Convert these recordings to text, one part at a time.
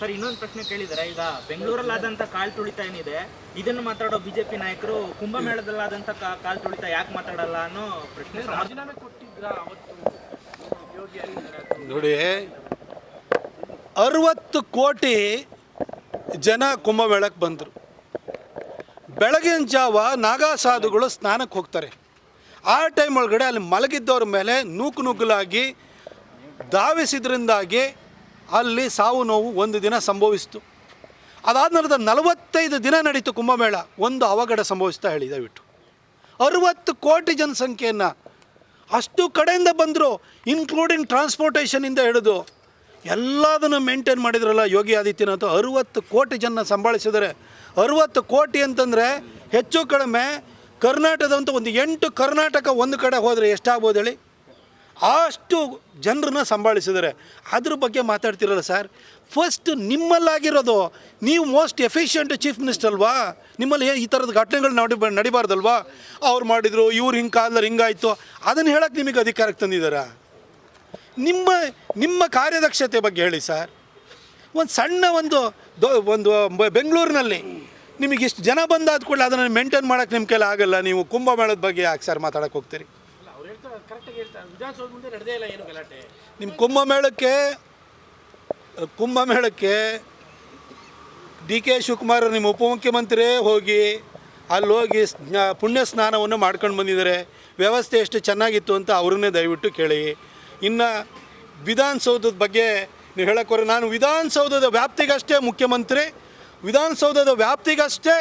Sir ಇನ್ನೊಂದು ಪ್ರಶ್ನೆ ಕೇಳಿದರೆ. ಈಗ ಬೆಂಗಳೂರಲ್ಲಾದಂಥ ಕಾಲ್ ತುಳಿತ ಏನಿದೆ ಇದನ್ನು ಮಾತಾಡೋ ಬಿಜೆಪಿ ನಾಯಕರು ಕುಂಭಮೇಳದಲ್ಲಾದಂಥ ಕಾ- ಕಾಲ್ ತುಳಿತ ಯಾಕೆ ಮಾತಾಡಲ್ಲ ಅನ್ನೋ ಪ್ರಶ್ನೆ. ರಾಜೀನಾಮೆ ಕೊಟ್ಟಿದ್ರ ಅವತ್ತು ನೋಡಿ ಅರವತ್ತು ಕೋಟಿ ಜನ ಕುಂಭಮೇಳಕ್ಕೆ ಬಂದರು. ಬೆಳಗಿನ ಜಾವ ನಾಗಾ ಸಾಧುಗಳು ಸ್ನಾನಕ್ಕೆ ಹೋಗ್ತಾರೆ. ಆ ಟೈಮ್ ಒಳಗಡೆ ಅಲ್ಲಿ ಮಲಗಿದ್ದವ್ರ ಮೇಲೆ ನೂಕು ನುಗ್ಗಲಾಗಿ ಧಾವಿಸಿದ್ರಿಂದಾಗಿ ಅಲ್ಲಿ ಸಾವು ನೋವು ಒಂದು ದಿನ ಸಂಭವಿಸಿತು. ಅದಾದ ನಂತರ ನಲವತ್ತೈದು ದಿನ ನಡೀತು ಕುಂಭಮೇಳ. ಒಂದು ಅವಘಡ ಸಂಭವಿಸ್ತಾ ಹೇಳಿ ದಯವಿಟ್ಟು ಅರುವತ್ತು ಕೋಟಿ ಜನಸಂಖ್ಯೆಯನ್ನು ಅಷ್ಟು ಕಡೆಯಿಂದ ಬಂದರು ಇನ್ಕ್ಲೂಡಿಂಗ್ ಟ್ರಾನ್ಸ್ಪೋರ್ಟೇಷನಿಂದ ಹಿಡಿದು ಎಲ್ಲದನ್ನು ಮೇಂಟೈನ್ ಮಾಡಿದ್ರಲ್ಲ ಯೋಗಿ ಆದಿತ್ಯನಾಥ್ ಅರುವತ್ತು ಕೋಟಿ ಜನ ಸಂಭಾಳಿಸಿದರೆ ಅರುವತ್ತು ಕೋಟಿ ಅಂತಂದರೆ ಹೆಚ್ಚು ಕಡಿಮೆ ಕರ್ನಾಟಕದಂತ ಒಂದು ಎಂಟು ಕರ್ನಾಟಕ ಒಂದು ಕಡೆ ಹೋದರೆ ಎಷ್ಟಾಗ್ಬೋದು ಹೇಳಿ? ಅಷ್ಟು ಜನರನ್ನ ಸಂಭಾಳಿಸಿದ್ದಾರೆ. ಅದ್ರ ಬಗ್ಗೆ ಮಾತಾಡ್ತಿರಲ್ಲ ಸರ್. ಫಸ್ಟ್ ನಿಮ್ಮಲ್ಲಾಗಿರೋದು, ನೀವು ಮೋಸ್ಟ್ ಎಫಿಷಿಯೆಂಟ್ ಚೀಫ್ ಮಿನಿಸ್ಟರ್ ಅಲ್ವಾ? ನಿಮ್ಮಲ್ಲಿ ಈ ಥರದ ಘಟನೆಗಳು ನಡಿ, ನಡಿಬಾರ್ದಲ್ವಾ? ಅವ್ರು ಮಾಡಿದರು, ಇವ್ರು ಹಿಂಗೆ ಕಾಲದಲ್ಲಿ ಹಿಂಗಾಯಿತು ಅದನ್ನು ಹೇಳಕ್ಕೆ ನಿಮಗೆ ಅಧಿಕಾರಕ್ಕೆ ತಂದಿದ್ದಾರಾ? ನಿಮ್ಮ ನಿಮ್ಮ ಕಾರ್ಯದಕ್ಷತೆ ಬಗ್ಗೆ ಹೇಳಿ ಸರ್. ಒಂದು ಸಣ್ಣ ಒಂದು ದೊ, ಒಂದು ಬೆಂಗಳೂರಿನಲ್ಲಿ ನಿಮಗೆ ಇಷ್ಟು ಜನ ಬಂದಾದ ಕೂಡಲೇ ಅದನ್ನು ಮೇಂಟೈನ್ ಮಾಡೋಕ್ಕೆ ನಿಮ್ಮ ಕೈಲಿ ಆಗಲ್ಲ. ನೀವು ಕುಂಭಮೇಳದ ಬಗ್ಗೆ ಯಾಕೆ ಸರ್ ಮಾತಾಡಕ್ಕೆ ಹೋಗ್ತೀರಿ? ಕರೆಕ್ಟಾಗಿ ವಿಧಾನಸೌಧ ಮುಂದೆ ನಡೆದೇ ಇಲ್ಲ ಏನು ಗಲಾಟೆ? ನಿಮ್ಮ ಕುಂಭಮೇಳಕ್ಕೆ ಕುಂಭಮೇಳಕ್ಕೆ ಡಿ ಕೆ ಶಿವಕುಮಾರ್ ನಿಮ್ಮ ಉಪಮುಖ್ಯಮಂತ್ರಿ ಹೋಗಿ ಅಲ್ಲಿ ಹೋಗಿ ಪುಣ್ಯ ಸ್ನಾನವನ್ನು ಮಾಡ್ಕೊಂಡು ಬಂದಿದ್ದಾರೆ. ವ್ಯವಸ್ಥೆ ಎಷ್ಟು ಚೆನ್ನಾಗಿತ್ತು ಅಂತ ಅವ್ರನ್ನೇ ದಯವಿಟ್ಟು ಕೇಳಿ. ಇನ್ನು ವಿಧಾನಸೌಧದ ಬಗ್ಗೆ ನೀವು ಹೇಳೋಕ್ಕೋರೆ ನಾನು ವಿಧಾನಸೌಧದ ವ್ಯಾಪ್ತಿಗಷ್ಟೇ ಮುಖ್ಯಮಂತ್ರಿ. ವಿಧಾನಸೌಧದ ವ್ಯಾಪ್ತಿಗಷ್ಟೇ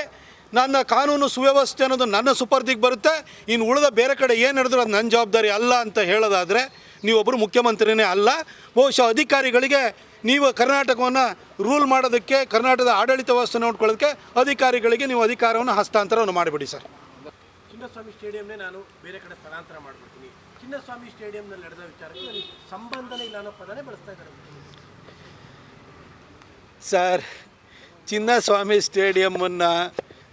ನನ್ನ ಕಾನೂನು ಸುವ್ಯವಸ್ಥೆ ಅನ್ನೋದು ನನ್ನ ಸುಪರ್ದಿಗೆ ಬರುತ್ತೆ. ಇನ್ನು ಉಳಿದ ಬೇರೆ ಕಡೆ ಏನು ನಡೆದ್ರು ಅದು ನನ್ನ ಜವಾಬ್ದಾರಿ ಅಲ್ಲ ಅಂತ ಹೇಳೋದಾದರೆ ನೀವೊಬ್ಬರು ಮುಖ್ಯಮಂತ್ರಿನೇ ಅಲ್ಲ. ಬಹುಶಃ ಅಧಿಕಾರಿಗಳಿಗೆ ನೀವು ಕರ್ನಾಟಕವನ್ನು ರೂಲ್ ಮಾಡೋದಕ್ಕೆ ಕರ್ನಾಟಕದ ಆಡಳಿತ ವ್ಯವಸ್ಥೆ ನೋಡ್ಕೊಳ್ಳೋದಕ್ಕೆ ಅಧಿಕಾರಿಗಳಿಗೆ ನೀವು ಅಧಿಕಾರವನ್ನು ಹಸ್ತಾಂತರವನ್ನು ಮಾಡಿಬಿಡಿ ಸರ್. ಚಿನ್ನಸ್ವಾಮಿ ಸ್ಟೇಡಿಯಂನೇ ನಾನು ಬೇರೆ ಕಡೆ ಸ್ಥಳಾಂತರ ಮಾಡ್ಬಿಡ್ತೀನಿ. ಚಿನ್ನಸ್ವಾಮಿ ಸ್ಟೇಡಿಯಂನಲ್ಲಿ ನಡೆದ ವಿಚಾರಕ್ಕೆ ಸಂಬಂಧನೇ ಇಲ್ಲ ಅನ್ನೋ ಪದನೇ ಬಳಸ್ತಾ ಇದ್ದಾರೆ. ಸರ್ ಚಿನ್ನಸ್ವಾಮಿ ಸ್ಟೇಡಿಯಮ್ಮನ್ನು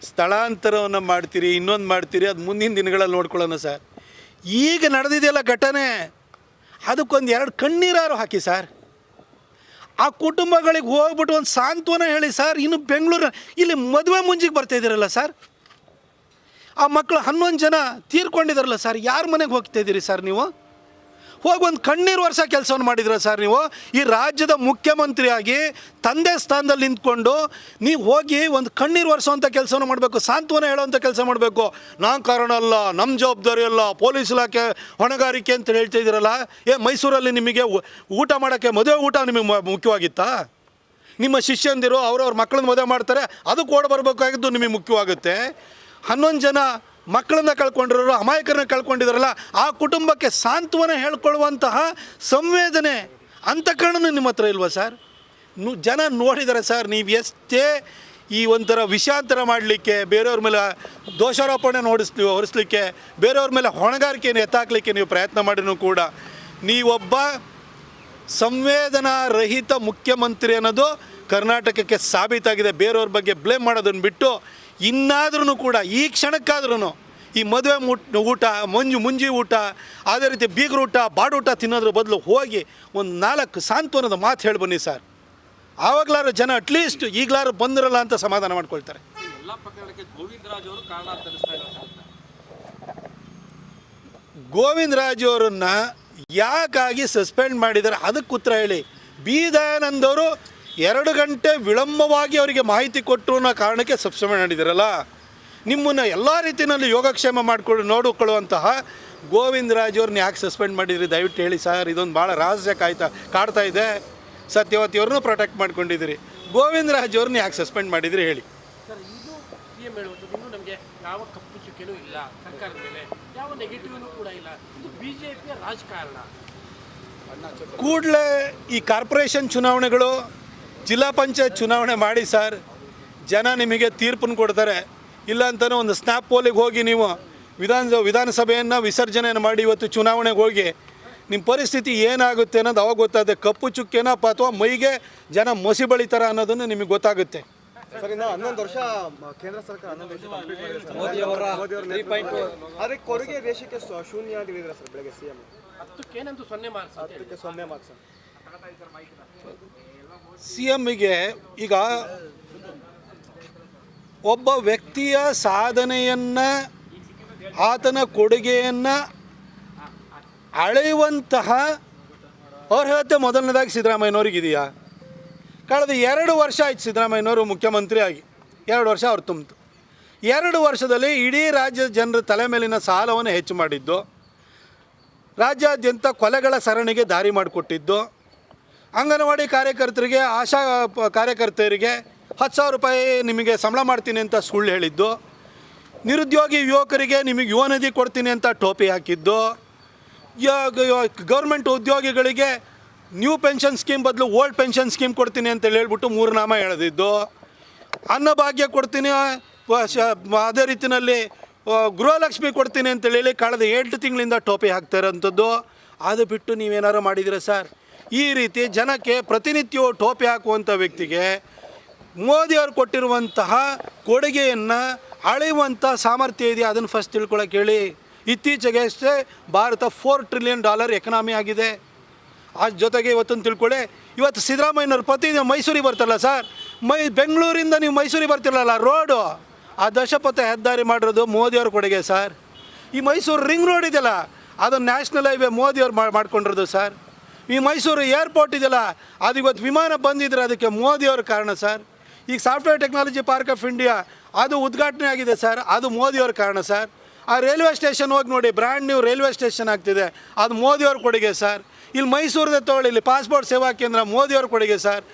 ಸ್ಥಳಾಂತರವನ್ನು ಮಾಡ್ತೀರಿ, ಇನ್ನೊಂದು ಮಾಡ್ತೀರಿ, ಅದು ಮುಂದಿನ ದಿನಗಳಲ್ಲಿ ನೋಡ್ಕೊಳ್ಳೋಣ ಸರ್. ಈಗ ನಡೆದಿದೆಯಲ್ಲ ಘಟನೆ, ಅದಕ್ಕೊಂದು ಎರಡು ಕಣ್ಣೀರಾರು ಹಾಕಿ ಸರ್. ಆ ಕುಟುಂಬಗಳಿಗೆ ಹೋಗ್ಬಿಟ್ಟು ಒಂದು ಸಾಂತ್ವನ ಹೇಳಿ ಸರ್, ಇನ್ನು ಬೆಂಗಳೂರು, ಇಲ್ಲಿ ಮದುವೆ ಮುಂಜಿಗೆ ಬರ್ತಾ ಇದ್ದೀರಲ್ಲ ಸರ್. ಆ ಮಕ್ಕಳು ಹನ್ನೊಂದು ಜನ ತೀರ್ಕೊಂಡಿದ್ದಾರಲ್ಲ ಸರ್, ಯಾರ ಮನೆಗೆ ಹೋಗ್ತಾ ಇದ್ದೀರಿ ಸರ್ ನೀವು? ಹೋಗಿ ಒಂದು ಕಣ್ಣೀರು ವರ್ಷ ಕೆಲಸವನ್ನು ಮಾಡಿದ್ರ ಸರ್ ನೀವು? ಈ ರಾಜ್ಯದ ಮುಖ್ಯಮಂತ್ರಿಯಾಗಿ ತಂದೆ ಸ್ಥಾನದಲ್ಲಿ ನಿಂತ್ಕೊಂಡು ನೀವು ಹೋಗಿ ಒಂದು ಕಣ್ಣೀರು ವರ್ಷವಂಥ ಕೆಲಸವನ್ನು ಮಾಡಬೇಕು, ಸಾಂತ್ವನ ಹೇಳೋವಂಥ ಕೆಲಸ ಮಾಡಬೇಕು. ನಾ ಕಾರಣ ಅಲ್ಲ ನಮ್ಮ ಜವಾಬ್ದಾರಿ ಅಲ್ಲ, ಪೊಲೀಸ್ ಇಲಾಖೆ ಹೊಣೆಗಾರಿಕೆ ಅಂತ ಹೇಳ್ತಾ ಇದ್ದೀರಲ್ಲ, ಏ ಮೈಸೂರಲ್ಲಿ ನಿಮಗೆ ಊಟ ಮಾಡೋಕ್ಕೆ ಮದುವೆ ಊಟ ನಿಮಗೆ ಮುಖ್ಯವಾಗಿತ್ತಾ? ನಿಮ್ಮ ಶಿಷ್ಯಂದಿರು ಅವರವ್ರ ಮಕ್ಕಳನ್ನ ಮದುವೆ ಮಾಡ್ತಾರೆ, ಅದಕ್ಕೆ ಓಡ್ ಬರಬೇಕಾಗಿದ್ದು ನಿಮಗೆ ಮುಖ್ಯವಾಗುತ್ತೆ. ಹನ್ನೊಂದು ಜನ ಮಕ್ಕಳನ್ನ ಕಳ್ಕೊಂಡಿರೋರು, ಅಮಾಯಕರನ್ನ ಕಳ್ಕೊಂಡಿದಾರಲ್ಲ, ಆ ಕುಟುಂಬಕ್ಕೆ ಸಾಂತ್ವನ ಹೇಳ್ಕೊಳ್ಳುವಂತಹ ಸಂವೇದನೆ ಅಂತಃಕರಣನೂ ನಿಮ್ಮ ಹತ್ರ ಇಲ್ವಾ ಸರ್? ಜನ ನೋಡಿದ್ದಾರೆ ಸರ್, ನೀವು ಎಷ್ಟೇ ಈ ಒಂಥರ ವಿಷಾಂತರ ಮಾಡಲಿಕ್ಕೆ, ಬೇರೆಯವ್ರ ಮೇಲೆ ದೋಷಾರೋಪಣೆ ನೋಡಿಸ್ಲಿ, ಹೊರಿಸ್ಲಿಕ್ಕೆ, ಬೇರೆಯವ್ರ ಮೇಲೆ ಹೊಣೆಗಾರಿಕೆಯನ್ನು ಎತ್ತಾಕ್ಲಿಕ್ಕೆ ನೀವು ಪ್ರಯತ್ನ ಮಾಡಿನೂ ಕೂಡ, ನೀವೊಬ್ಬ ಸಂವೇದನಾ ರಹಿತ ಮುಖ್ಯಮಂತ್ರಿ ಅನ್ನೋದು ಕರ್ನಾಟಕಕ್ಕೆ ಸಾಬೀತಾಗಿದೆ. ಬೇರೆಯವ್ರ ಬಗ್ಗೆ ಬ್ಲೇಮ್ ಮಾಡೋದನ್ನು ಬಿಟ್ಟು ಇನ್ನಾದ್ರೂ ಕೂಡ ಈ ಕ್ಷಣಕ್ಕಾದ್ರೂ ಈ ಮದುವೆ ಮುಟ್ ಊಟ ಮಂಜು ಮುಂಜಿ ಊಟ ಅದೇ ರೀತಿ ಬೀಗರ ಊಟ ಬಾಡೂಟ ತಿನ್ನೋದ್ರ ಬದಲು ಹೋಗಿ ಒಂದು ನಾಲ್ಕು ಸಾಂತ್ವನದ ಮಾತು ಹೇಳಿ ಬನ್ನಿ ಸರ್. ಆವಾಗಲಾರು ಜನ ಅಟ್ಲೀಸ್ಟ್ ಈಗಲಾರು ಬಂದಿರಲ್ಲ ಅಂತ ಸಮಾಧಾನ ಮಾಡ್ಕೊಳ್ತಾರೆ. ಗೋವಿಂದ ರಾಜು ಯಾಕಾಗಿ ಸಸ್ಪೆಂಡ್ ಮಾಡಿದ್ದಾರೆ ಅದಕ್ಕೆ ಉತ್ತರ ಹೇಳಿ. ಬಿ. ದಯಾನಂದ್ ಅವರು ಎರಡು ಗಂಟೆ ವಿಳಂಬವಾಗಿ ಅವರಿಗೆ ಮಾಹಿತಿ ಕೊಟ್ಟರು ಅನ್ನೋ ಕಾರಣಕ್ಕೆ ಸಸ್ಪೆಂಡ್ ಮಾಡಿದ್ದೀರಲ್ಲ? ನಿಮ್ಮನ್ನು ಎಲ್ಲ ರೀತಿಯಲ್ಲಿ ಯೋಗಕ್ಷೇಮ ಮಾಡಿಕೊಂಡು ನೋಡಿಕೊಳ್ಳುವಂತಹ ಗೋವಿಂದ ರಾಜವ್ರನ್ನ ಯಾಕೆ ಸಸ್ಪೆಂಡ್ ಮಾಡಿದ್ರಿ? ದಯವಿಟ್ಟು ಹೇಳಿ ಸರ್ ಇದೊಂದು ಭಾಳ ರಹಸ್ಯ ಕಾಯ್ತಾ ಕಾಡ್ತಾ ಇದೆ. ಸತ್ಯವತಿ ಅವ್ರನ್ನೂ ಪ್ರೊಟೆಕ್ಟ್ ಮಾಡ್ಕೊಂಡಿದ್ದೀರಿ. ಗೋವಿಂದ ರಾಜವ್ರನ್ನ ಯಾಕೆ ಸಸ್ಪೆಂಡ್ ಮಾಡಿದ್ರಿ ಹೇಳಿ. ಯಾವ ಕಪ್ಪು ಚುಕ್ಕೆನೂ ಇಲ್ಲ ಸರ್ಕಾರದ ಮೇಲೆ. ಯಾವ ನೆಗೆಟಿವ್ನೂ ಕೂಡ ಇಲ್ಲ. ಇದು ಬಿ ಜೆ ಪಿಯ ರಾಜಕಾರಣ. ಕೂಡಲೇ ಈ ಕಾರ್ಪೊರೇಷನ್ ಚುನಾವಣೆಗಳು ಜಿಲ್ಲಾ ಪಂಚಾಯತ್ ಚುನಾವಣೆ ಮಾಡಿ ಸರ್ ಜನ ನಿಮಗೆ ತೀರ್ಪನ್ನು ಕೊಡ್ತಾರೆ. ಇಲ್ಲ ಅಂತಲೇ ಒಂದು ಸ್ನ್ಯಾಪ್ ಪೋಲಿಗೆ ಹೋಗಿ ನೀವು ವಿಧಾನ ವಿಧಾನಸಭೆಯನ್ನು ವಿಸರ್ಜನೆಯನ್ನು ಮಾಡಿ ಇವತ್ತು ಚುನಾವಣೆಗೆ ಹೋಗಿ ನಿಮ್ಮ ಪರಿಸ್ಥಿತಿ ಏನಾಗುತ್ತೆ ಅನ್ನೋದು ಅವಾಗ ಗೊತ್ತಾಗುತ್ತೆ. ಕಪ್ಪು ಚುಕ್ಕೆನಪ್ಪ ಅಥವಾ ಮೈಗೆ ಜನ ಮಸಿ ಬಳಿತಾರ ಅನ್ನೋದನ್ನು ನಿಮಗೆ ಗೊತ್ತಾಗುತ್ತೆ. ಹನ್ನೊಂದು ವರ್ಷ ಕೇಂದ್ರ ಸರ್ಕಾರ ಅದಕ್ಕೆ ಕೊಡುಗೆ ದೇಶಕ್ಕೆ ಶೂನ್ಯ ಅಂತ ಹೇಳಿದ್ರೆ ಸರ್ ಬೆಳಗ್ಗೆ ಸಿ ಎಂ. ಹತ್ತಕ್ಕೆ ಏನಂದು ಸೊನ್ನೆ ಮಾರ್ಕ್ಸ್ ಅದಕ್ಕೆ ಸೊನ್ನೆ ಮಾರ್ಕ್ಸ್. ಸಿ ಎಮ್ಮಿಗೆ ಈಗ ಒಬ್ಬ ವ್ಯಕ್ತಿಯ ಸಾಧನೆಯನ್ನು, ಆತನ ಕೊಡುಗೆಯನ್ನು ಅಳೆಯುವಂತಹ ಅರ್ಹತೆ ಮೊದಲನೇದಾಗಿ ಸಿದ್ದರಾಮಯ್ಯನವ್ರಿಗಿದೆಯಾ? ಕಳೆದ ಎರಡು ವರ್ಷ ಆಯ್ತು ಸಿದ್ದರಾಮಯ್ಯನವರು ಮುಖ್ಯಮಂತ್ರಿ ಆಗಿ. ಎರಡು ವರ್ಷ ಅವ್ರು ತುಂಬಿತು. ಎರಡು ವರ್ಷದಲ್ಲಿ ಇಡೀ ರಾಜ್ಯದ ಜನರ ತಲೆ ಮೇಲಿನ ಸಾಲವನ್ನು ಹೆಚ್ಚು ಮಾಡಿದ್ದು, ರಾಜ್ಯಾದ್ಯಂತ ಕೊಲೆಗಳ ಸರಣಿಗೆ ದಾರಿ ಮಾಡಿಕೊಟ್ಟಿದ್ದು ಅಂಗನವಾಡಿ ಕಾರ್ಯಕರ್ತರಿಗೆ, ಆಶಾ ಕಾರ್ಯಕರ್ತರಿಗೆ ಹತ್ತು ಸಾವಿರ ರೂಪಾಯಿ ನಿಮಗೆ ಸಂಬಳ ಮಾಡ್ತೀನಿ ಅಂತ ಸುಳ್ಳು ಹೇಳಿದ್ದು, ನಿರುದ್ಯೋಗಿ ಯುವಕರಿಗೆ ನಿಮಗೆ ಯುವ ನಿಧಿ ಕೊಡ್ತೀನಿ ಅಂತ ಟೋಪಿ ಹಾಕಿದ್ದು ಗೌರ್ಮೆಂಟ್ ಉದ್ಯೋಗಿಗಳಿಗೆ ನ್ಯೂ ಪೆನ್ಷನ್ ಸ್ಕೀಮ್ ಬದಲು ಓಲ್ಡ್ ಪೆನ್ಷನ್ ಸ್ಕೀಮ್ ಕೊಡ್ತೀನಿ ಅಂತ ಹೇಳ್ಬಿಟ್ಟು ಮೂರು ನಾಮ ಎಳೆದಿದ್ದು ಅನ್ನಭಾಗ್ಯ ಕೊಡ್ತೀನಿ ಅದೇ ರೀತಿಯಲ್ಲಿ ಗೃಹಲಕ್ಷ್ಮಿ ಕೊಡ್ತೀನಿ ಅಂತೇಳಿ ಕಳೆದ ಎಂಟು ತಿಂಗಳಿಂದ ಟೋಪಿ ಹಾಕ್ತಾ ಇರೋಂಥದ್ದು. ಅದು ಬಿಟ್ಟು ನೀವೇನಾರು ಮಾಡಿದ್ದೀರಾ ಸರ್? ಈ ರೀತಿ ಜನಕ್ಕೆ ಪ್ರತಿನಿತ್ಯವೂ ಟೋಪಿ ಹಾಕುವಂಥ ವ್ಯಕ್ತಿಗೆ ಮೋದಿಯವರು ಕೊಟ್ಟಿರುವಂತಹ ಕೊಡುಗೆಯನ್ನು ಅಳೆಯುವಂಥ ಸಾಮರ್ಥ್ಯ ಇದೆಯಾ? ಅದನ್ನು ಫಸ್ಟ್ ತಿಳ್ಕೊಳಕ್ಕೆ ಹೇಳಿ. ಇತ್ತೀಚೆಗೆ ಅಷ್ಟೇ Bharat four trillion dollar economy ಆಗಿದೆ. ಆ ಜೊತೆಗೆ ಇವತ್ತೊಂದು ತಿಳ್ಕೊಳ್ಳಿ ಇವತ್ತು ಸಿದ್ದರಾಮಯ್ಯನವ್ರ ಪ್ರತಿ ಮೈಸೂರಿಗೆ ಬರ್ತಾರಲ್ಲ ಸರ್? ಮೈ, ಬೆಂಗಳೂರಿಂದ ನೀವು ಮೈಸೂರಿಗೆ ಬರ್ತಿರಲ್ಲ ರೋಡು ಆ ದಶಪಥ ಹೆದ್ದಾರಿ ಮಾಡಿರೋದು ಮೋದಿಯವ್ರ ಕೊಡುಗೆ ಸರ್. ಈ ಮೈಸೂರು ರಿಂಗ್ ರೋಡ್ ಇದೆಯಲ್ಲ ಅದು ನ್ಯಾಷನಲ್ ಹೈವೇ ಮೋದಿಯವ್ರು ಮಾಡಿ ಮಾಡ್ಕೊಂಡಿರೋದು ಸರ್. ಈ ಮೈಸೂರು ಏರ್ಪೋರ್ಟ್ ಇದೆಯಲ್ಲ, ಅದು ಇವತ್ತು ವಿಮಾನ ಬಂದಿದ್ರೆ ಅದಕ್ಕೆ ಮೋದಿಯವ್ರ ಕಾರಣ ಸರ್. ಈಗ software technology park of India, ಅದು ಉದ್ಘಾಟನೆ ಆಗಿದೆ ಸರ್, ಅದು ಮೋದಿಯವ್ರ ಕಾರಣ ಸರ್. ಆ ರೈಲ್ವೆ ಸ್ಟೇಷನ್ ಹೋಗಿ ನೋಡಿ ಬ್ರ್ಯಾಂಡ್ ನ್ಯೂ ರೈಲ್ವೆ ಸ್ಟೇಷನ್ ಆಗ್ತಿದೆ, ಅದು ಮೋದಿಯವ್ರ ಕೊಡುಗೆ ಸರ್. ಇಲ್ಲಿ ಮೈಸೂರದ ತಗೊಳ್ಳಿ, ಇಲ್ಲಿ ಪಾಸ್ಪೋರ್ಟ್ ಸೇವಾ ಕೇಂದ್ರ ಮೋದಿಯವ್ರ ಕೊಡುಗೆ ಸರ್.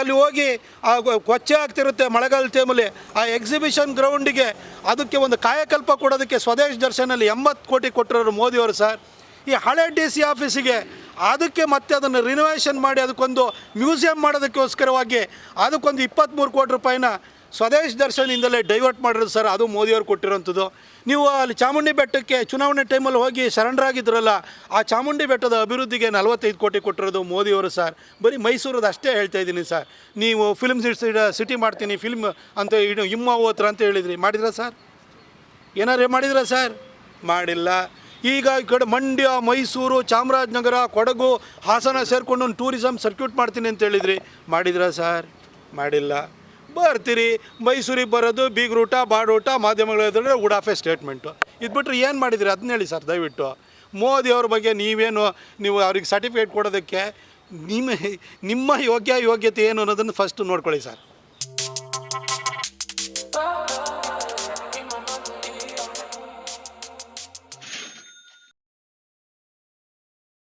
ಅಲ್ಲಿ ಹೋಗಿ, ಆ ಕೊಚ್ಚೆ ಆಗ್ತಿರುತ್ತೆ ಮಳೆಗಾಲ ಟೈಮಲ್ಲಿ ಆ ಎಕ್ಸಿಬಿಷನ್ ಗ್ರೌಂಡಿಗೆ ಅದಕ್ಕೆ ಒಂದು ಕಾಯಕಲ್ಪ ಕೊಡೋದಕ್ಕೆ ಸ್ವದೇಶ್ ದರ್ಶನಲ್ಲಿ ಎಂಬತ್ತು ಕೋಟಿ ಕೊಟ್ಟಿರೋರು ಮೋದಿಯವರು ಸರ್. ಈ ಹಳೆ ಡಿ ಸಿ ಆಫೀಸಿಗೆ ಅದಕ್ಕೆ ಮತ್ತೆ ಅದನ್ನು ರಿನೋವೇಷನ್ ಮಾಡಿ ಅದಕ್ಕೊಂದು ಮ್ಯೂಸಿಯಂ ಮಾಡೋದಕ್ಕೋಸ್ಕರವಾಗಿ ಅದಕ್ಕೊಂದು ಇಪ್ಪತ್ತ್ಮೂರು ಕೋಟಿ ರೂಪಾಯಿನ ಸ್ವದೇಶ್ ದರ್ಶನದಿಂದಲೇ ಡೈವರ್ಟ್ ಮಾಡಿರೋದು ಸರ್, ಅದು ಮೋದಿಯವರು ಕೊಟ್ಟಿರೋಂಥದ್ದು. ನೀವು ಅಲ್ಲಿ ಚಾಮುಂಡಿ ಬೆಟ್ಟಕ್ಕೆ ಚುನಾವಣೆ ಟೈಮಲ್ಲಿ ಹೋಗಿ ಸರೆಂಡರ್ ಆಗಿದ್ರಲ್ಲ, ಆ ಚಾಮುಂಡಿ ಬೆಟ್ಟದ ಅಭಿವೃದ್ಧಿಗೆ ನಲವತ್ತೈದು ಕೋಟಿ ಕೊಟ್ಟಿರೋದು ಮೋದಿಯವರು ಸರ್. ಬರೀ ಮೈಸೂರದ್ದು ಅಷ್ಟೇ ಹೇಳ್ತಾ ಇದ್ದೀನಿ ಸರ್. ನೀವು ಫಿಲ್ಮ್ ಸಿಟಿ ಮಾಡ್ತೀನಿ ಫಿಲ್ಮ್ ಅಂತ ಇಡು ಇಮ್ಮ ಹೋತ್ರ ಅಂತ ಹೇಳಿದ್ರಿ. ಮಾಡಿದ್ರಾ ಸರ್? ಏನಾರೇ ಮಾಡಿದ್ರಾ ಸರ್? ಮಾಡಿಲ್ಲ. ಈಗ ಈ ಕಡೆ ಮಂಡ್ಯ, ಮೈಸೂರು, ಚಾಮರಾಜನಗರ, ಕೊಡಗು, ಹಾಸನ ಸೇರಿಕೊಂಡು ಒಂದು ಟೂರಿಸಮ್ ಸರ್ಕ್ಯೂಟ್ ಮಾಡ್ತೀನಿ ಅಂತ ಹೇಳಿದ್ರಿ. ಮಾಡಿದ್ರಾ ಸರ್ ಮಾಡಿಲ್ಲ. ಬರ್ತೀರಿ. ಮೈಸೂರಿಗೆ ಬರೋದು ಬೀಗ್ರೂಟ ಬಾಡೂಟ ಮಾಧ್ಯಮಗಳು ಎದುರು ಉಡಾಫೆ ಸ್ಟೇಟ್ಮೆಂಟು ಇದು ಬಿಟ್ಟರೆ ಏನು ಮಾಡಿದ್ರಿ? ಅದನ್ನ ಹೇಳಿ ಸರ್ ದಯವಿಟ್ಟು. ಮೋದಿ ಅವ್ರ ಬಗ್ಗೆ ನೀವೇನು, ನೀವು ಅವ್ರಿಗೆ ಸರ್ಟಿಫಿಕೇಟ್ ಕೊಡೋದಕ್ಕೆ, ನಿಮ್ಮ ನಿಮ್ಮ ಯೋಗ್ಯ ಯೋಗ್ಯತೆ ಏನು ಅನ್ನೋದನ್ನು ಫಸ್ಟ್ ನೋಡ್ಕೊಳ್ಳಿ ಸರ್